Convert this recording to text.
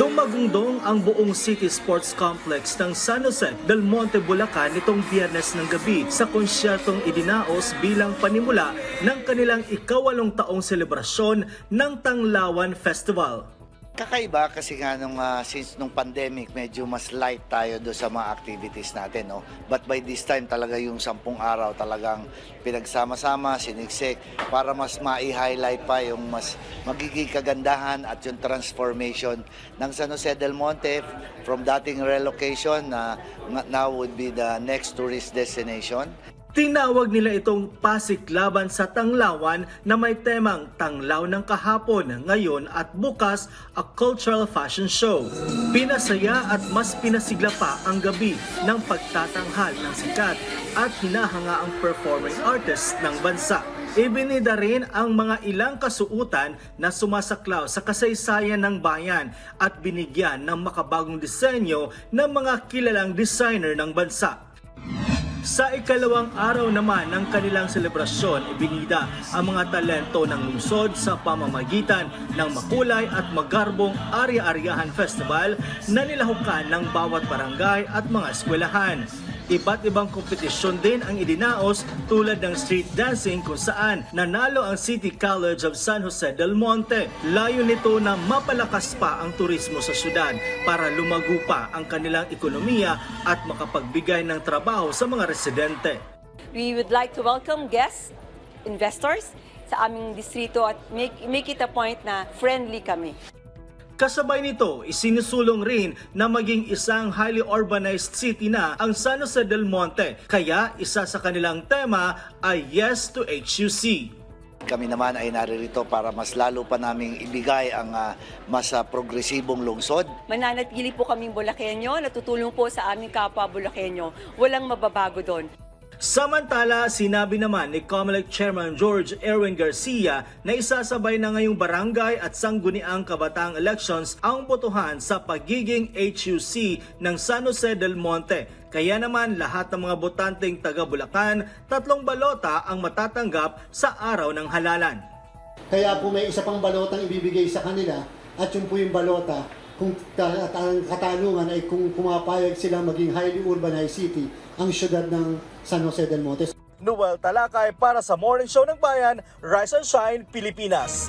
Dumagungdong ang buong City Sports Complex ng San Jose del Monte, Bulacan nitong biyernes ng gabi sa konsyertong idinaos bilang panimula ng kanilang ikawalong taong selebrasyon ng Tanglawan Festival. Kakaiba kasi nga nung ah, since nung pandemic medyo mas light tayo do sa mga activities natin no. But by this time talaga yung sampung araw talagang pinagsama-sama, siniksik para mas mai-highlight pa yung mas magiging kagandahan at yung transformation ng San Jose del Monte from dating relocation na nga- now would be the next tourist destination. Tinawag nila itong Pasiklaban sa Tanglawan na may temang Tanglaw ng kahapon, ngayon at bukas a cultural fashion show. Pinasaya at mas pinasigla pa ang gabi ng pagtatanghal ng sikat at hinahanga ang performing artists ng bansa. Ibinida rin ang mga ilang kasuutan na sumasaklaw sa kasaysayan ng bayan at binigyan ng makabagong disenyo ng mga kilalang designer ng bansa. Sa ikalawang araw naman ng kanilang selebrasyon, ibinida ang mga talento ng lungsod sa pamamagitan ng makulay at magarbong Arya-Aryahan Festival na nilahukan ng bawat barangay at mga eskwelahan. Iba't ibang kompetisyon din ang idinaos tulad ng street dancing kung saan nanalo ang City College of San Jose del Monte. Layo nito na mapalakas pa ang turismo sa syudad para lumago pa ang kanilang ekonomiya at makapagbigay ng trabaho sa mga residente. We would like to welcome guests, investors sa aming distrito at make, make it a point na friendly kami. Kasabay nito, isinusulong rin na maging isang highly urbanized city na ang San Jose del Monte. Kaya isa sa kanilang tema ay Yes to HUC. Kami naman ay naririto para mas lalo pa naming ibigay ang ah, mas ah, progresibong lungsod Mananatili po kaming Bulakenyo, natutulong po sa aming kapwa Bulakenyo. Walang mababago doon. Samantala, sinabi naman ni COMELEC Chairman George Erwin Garcia na isasabay na ngayong barangay at sangguniang kabataang elections ang botohan sa pagiging HUC ng San Jose del Monte. Kaya naman lahat ng mga botanteng taga Bulacan, tatlong balota ang matatanggap sa araw ng halalan. Kaya po may isa pang balotang ibibigay sa kanila at yun po yung balota kung ta- ang katanungan ay kung pumapayag sila maging highly urbanized city ang syudad ng San Jose del Monte. Noel Talakay para sa Morning Show ng Bayan, Rise and Shine, Pilipinas.